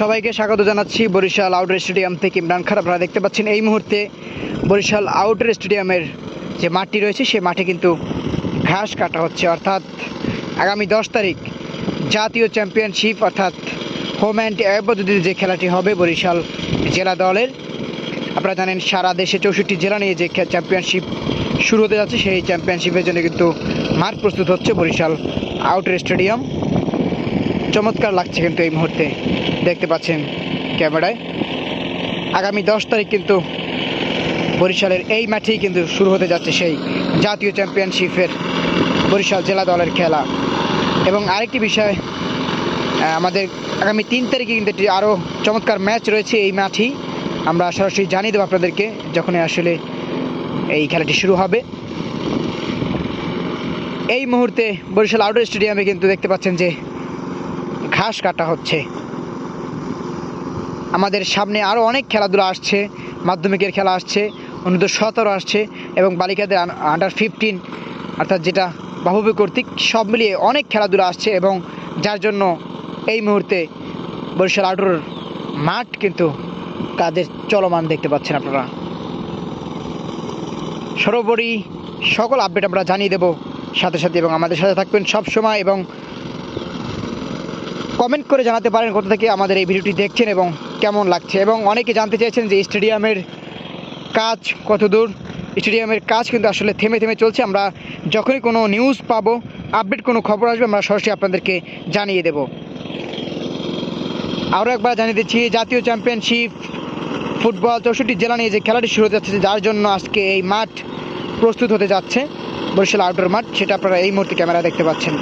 সবাইকে স্বাগত জানাচ্ছি বরিশাল আউটডোর স্টেডিয়াম থেকে। ইমরান খান, আপনারা দেখতে পাচ্ছেন এই মুহূর্তে বরিশাল আউটডোর স্টেডিয়ামের যে মাঠটি রয়েছে, সে মাঠে কিন্তু ঘাস কাটা হচ্ছে। অর্থাৎ আগামী দশ তারিখ জাতীয় চ্যাম্পিয়নশিপ অর্থাৎ হোম অ্যান্ড অ্যাওয়ে পদ্ধতিতে যে খেলাটি হবে বরিশাল জেলা দলের, আপনারা জানেন সারা দেশে চৌষট্টি জেলা নিয়ে যে চ্যাম্পিয়নশিপ শুরু হতে যাচ্ছে, সেই চ্যাম্পিয়নশিপের জন্য কিন্তু মাঠ প্রস্তুত হচ্ছে বরিশাল আউটডোর স্টেডিয়াম চমৎকার লাগছে কিন্তু এই মুহূর্তে। দেখতে পাচ্ছেন ক্যামেরায়। আগামী দশ তারিখ কিন্তু বরিশালের এই মাঠেই কিন্তু শুরু হতে যাচ্ছে সেই জাতীয় চ্যাম্পিয়নশিপের বরিশাল জেলা দলের খেলা। এবং আরেকটি বিষয় আমাদের আগামী তিন তারিখে কিন্তু একটি আরও চমৎকার ম্যাচ রয়েছে এই মাঠেই আমরা সরাসরি জানিয়ে দেবো আপনাদেরকে যখনই আসলে এই খেলাটি শুরু হবে। এই মুহূর্তে বরিশাল আউটডোর স্টেডিয়ামে কিন্তু দেখতে পাচ্ছেন যে ঘাস কাটা হচ্ছে। আমাদের সামনে আরও অনেক খেলাধুলা আসছে, মাধ্যমিকের খেলা আসছে অনূর্ধ্ব সতেরো আসছে এবং বালিকাদের আন্ডার ফিফটিন অর্থাৎ যেটা বাহুবী কর্তৃক সব মিলিয়ে অনেক খেলাধুলা আসছে এবং যার জন্য এই মুহূর্তে বরিশাল আউটডোর মাঠ কিন্তু কাজের চলমান দেখতে পাচ্ছেন আপনারা। সর্বোপরি সকল আপডেট আমরা জানিয়ে দেব। সাথে সাথে এবং আমাদের সাথে থাকবেন সব সময় এবং কমেন্ট করে জানাতে পারেন কোথা থেকে আমাদের এই ভিডিওটি দেখছেন এবং কেমন লাগছে। এবং অনেকে জানতে চাইছেন যে স্টেডিয়ামের কাজ কত দূর। স্টেডিয়ামের কাজ কিন্তু আসলে থেমে থেমে চলছে। আমরা যখনই কোনো নিউজ পাবো আপডেট কোনো খবর আসবে, আমরা সরাসরি আপনাদেরকে জানিয়ে দেব। আরও একবার জানিয়ে দিচ্ছি, জাতীয় চ্যাম্পিয়নশিপ ফুটবল চৌষট্টি জেলা নিয়ে যে খেলাটি শুরু হতে যাচ্ছে, যার জন্য আজকে এই মাঠ প্রস্তুত হতে যাচ্ছে। বরিশাল আউটডোর মাঠ, সেটা আপনারা এই মুহূর্তে ক্যামেরা দেখতে পাচ্ছেন।